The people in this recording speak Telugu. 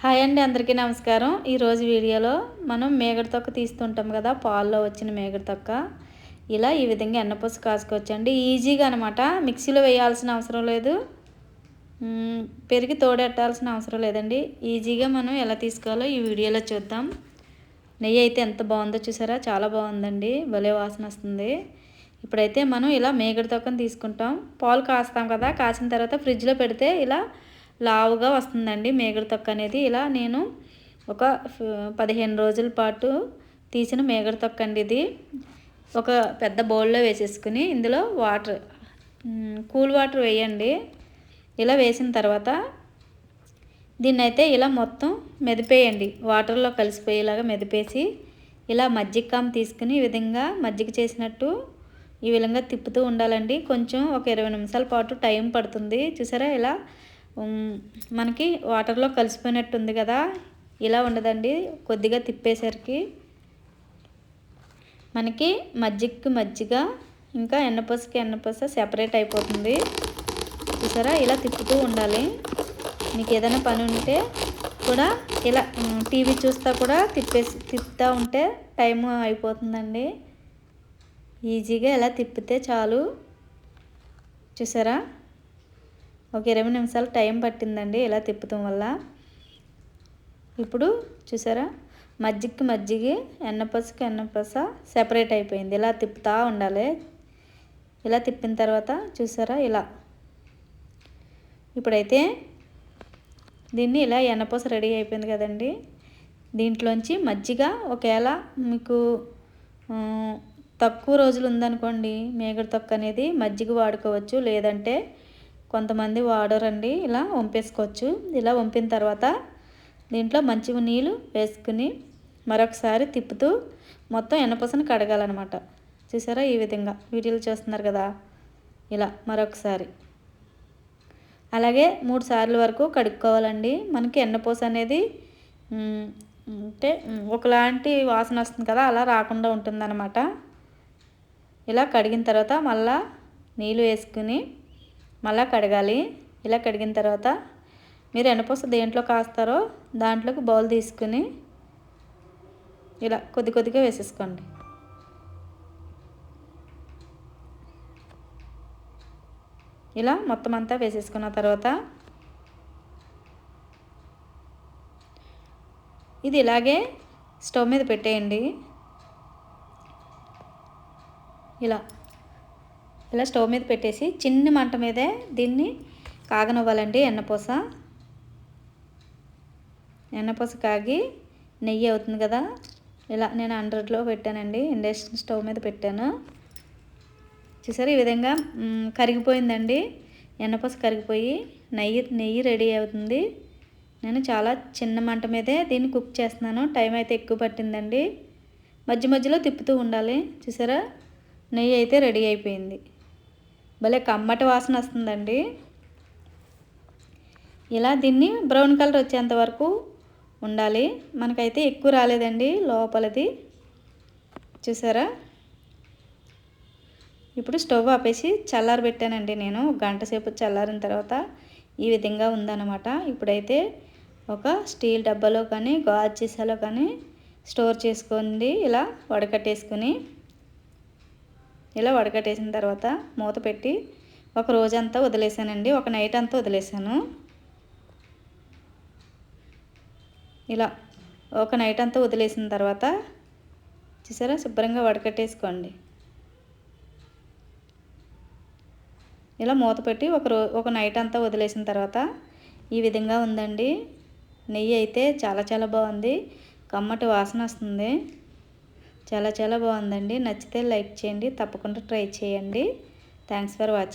హాయ్ అండి అందరికీ నమస్కారం. ఈరోజు వీడియోలో మనం మేగడ తొక్క తీస్తుంటాం కదా పాల్లో వచ్చిన మేగడ తొక్క. ఇలా ఈ విధంగా ఎన్నపూస కాసుకోవచ్చండి. ఈజీగా అనమాట మిక్సీలో వేయాల్సిన అవసరం లేదు. పెరిగి తోడెట్టాల్సిన అవసరం లేదండి. ఈజీగా మనం ఎలా తీసుకోవాలో ఈ వీడియోలో చూద్దాం. నెయ్యి అయితే ఎంత బాగుందో చూసారా? చాలా బాగుందండి. భలే వాసన వస్తుంది. ఇప్పుడైతే మనం ఇలా మేగడ తొక్కను తీసుకుంటాం. పాలు కాస్తాం కదా కాసిన తర్వాత ఫ్రిడ్జ్లో పెడితే ఇలా లావుగా వస్తుందండి మేగడ తొక్క అనేది. ఇలా నేను ఒక పదిహేను రోజుల పాటు తీసిన మేగడ తొక్క అండి ఇది. ఒక పెద్ద బౌల్లో వేసేసుకుని ఇందులో వాటర్ కూల్ వాటర్ వేయండి. ఇలా వేసిన తర్వాత దీన్ని అయితే ఇలా మొత్తం మెదిపేయండి. వాటర్లో కలిసిపోయేలాగా మెదిపేసి ఇలా మజ్జిగ కామ్ తీసుకుని ఈ విధంగా మజ్జిగ చేసినట్టు ఈ విధంగా తిప్పుతూ ఉండాలండి. కొంచెం ఒక ఇరవై నిమిషాల పాటు టైం పడుతుంది. చూసారా? ఇలా మనకి వాటర్లో కలిసిపోయినట్టు ఉంది కదా ఇలా ఉండదండి కొద్దిగా తిప్పేసరికి. మనకి మజ్జిగకి మజ్జిగ ఇంకా ఎన్నపూసకి ఎన్నపూస సెపరేట్ అయిపోతుంది. చూసారా? ఇలా తిప్పుతూ ఉండాలి. మీకు ఏదైనా పని ఉంటే కూడా ఇలా టీవీ చూస్తా కూడా తిప్పేసి తిప్పుతూ ఉంటే టైం అయిపోతుందండి. ఈజీగా ఇలా తిప్పితే చాలు. చూసారా? ఒక ఇరవై నిమిషాలు టైం పట్టిందండి. ఇలా తిప్పటం వల్ల. ఇప్పుడు చూసారా? మజ్జిగకి మజ్జిగి ఎన్నపసకి ఎన్నపస సెపరేట్ అయిపోయింది. ఇలా తిప్పుతూ ఉండాలి. ఇలా తిప్పిన తర్వాత చూసారా? ఇలా. ఇప్పుడైతే దీన్ని ఇలా ఎన్నపూస రెడీ అయిపోయింది కదండి. దీంట్లోంచి మజ్జిగ ఒకవేళ మీకు తక్కువ రోజులు ఉందనుకోండి మేగడ తొక్క అనేది మజ్జిగ వాడుకోవచ్చు. లేదంటే కొంతమంది వాడరండి ఇలా వంపేసుకోవచ్చు. ఇలా వంపిన తర్వాత దీంట్లో మంచి నీళ్ళు వేసుకుని మరొకసారి తిప్పుతూ మొత్తం ఎన్నపూసను కడగాలన్నమాట. చూసారా ఈ విధంగా? వీడియోలు చూస్తున్నారు కదా? ఇలా మరొకసారి. అలాగే మూడు సార్లు వరకు కడుక్కోవాలండి. మనకి ఎన్నపూస అనేది అంటే ఒకలాంటి వాసన వస్తుంది కదా అలా రాకుండా ఉంటుందన్నమాట. ఇలా కడిగిన తర్వాత మళ్ళా నీళ్ళు వేసుకుని మళ్ళీ కడగాలి. ఇలా కడిగిన తర్వాత మీరు ఎనపూస దేంట్లో కాస్తారో దాంట్లోకి బౌల్ తీసుకుని ఇలా కొద్ది కొద్దిగా వేసేసుకోండి. ఇలా మొత్తం అంతా వేసేసుకున్న తర్వాత ఇది ఇలాగే స్టవ్ మీద పెట్టేయండి. ఇలా ఇలా స్టవ్ మీద పెట్టేసి చిన్న మంట మీదే దీన్ని కాగనివ్వాలండి ఎన్నపూస. ఎన్నపూస కాగి నెయ్యి అవుతుంది కదా. ఇలా నేను హండ్రెడ్లో పెట్టానండి ఇండక్షన్ స్టవ్ మీద పెట్టాను. చూసారు ఈ విధంగా కరిగిపోయిందండి. ఎన్నపూస కరిగిపోయి నెయ్యి నెయ్యి రెడీ అవుతుంది. నేను చాలా చిన్న మంట మీదే దీన్ని కుక్ చేస్తున్నాను టైం అయితే ఎక్కువ పట్టిందండి. మధ్య మధ్యలో తిప్పుతూ ఉండాలి. చూసారా? నెయ్యి అయితే రెడీ అయిపోయింది. భలే కమ్మటి వాసన వస్తుందండి. ఇలా దీన్ని బ్రౌన్ కలర్ వచ్చేంత వరకు ఉండాలి. మనకైతే ఎక్కువ రాలేదండి లోపలది. చూసారా? ఇప్పుడు స్టవ్ ఆపేసి చల్లారి పెట్టానండి నేను. గంట సేపు చల్లారిన తర్వాత ఈ విధంగా ఉందన్నమాట. ఇప్పుడైతే ఒక స్టీల్ డబ్బాలో కానీ గాజు సీసాలో కానీ స్టోర్ చేసుకోండి. ఇలా వడకట్టేసుకుని ఇలా వడకట్టేసిన తర్వాత మూత పెట్టి ఒక రోజంతా వదిలేసానండి. ఒక నైట్ అంతా వదిలేసాను. ఇలా ఒక నైట్ అంతా వదిలేసిన తర్వాత చూసారా? శుభ్రంగా వడకట్టేసుకోండి. ఇలా మూత పెట్టి ఒక రో ఒక నైట్ అంతా వదిలేసిన తర్వాత ఈ విధంగా ఉందండి. నెయ్యి అయితే చాలా చాలా బాగుంది. కమ్మటి వాసన వస్తుంది. చాలా చాలా బాగుందండి. నచ్చితే లైక్ చేయండి. తప్పకుండా ట్రై చేయండి. Thanks for watching